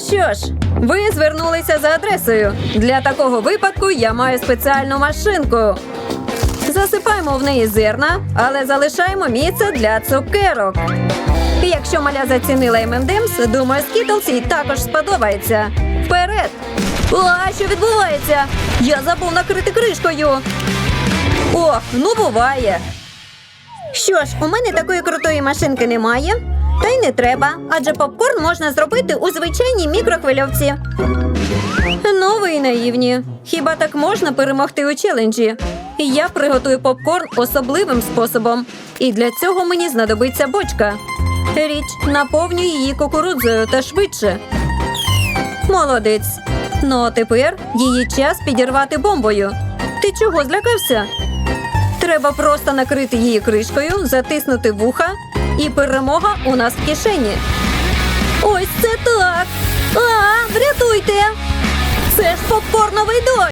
Що ж, ви звернулися за адресою. Для такого випадку я маю спеціальну машинку. Засипаємо в неї зерна, але залишаємо місце для цукерок. І якщо маля зацінила M&M's, думаю, Skittles їй також сподобається. Вперед! А, що відбувається? Я забув накрити кришкою. Ох, ну буває. Що ж, у мене такої крутої машинки немає. Та й не треба, адже попкорн можна зробити у звичайній мікрохвильовці. Ну, ви наївні. Хіба так можна перемогти у челенджі? Я приготую попкорн особливим способом. І для цього мені знадобиться бочка. Річ, наповнюй її кукурудзою та швидше. Молодець. Ну а тепер її час підірвати бомбою. Ти чого злякався? Треба просто накрити її кришкою, затиснути вуха, і перемога у нас в кишені. Ось це так. А, врятуйте! Це ж попкорновий дощ.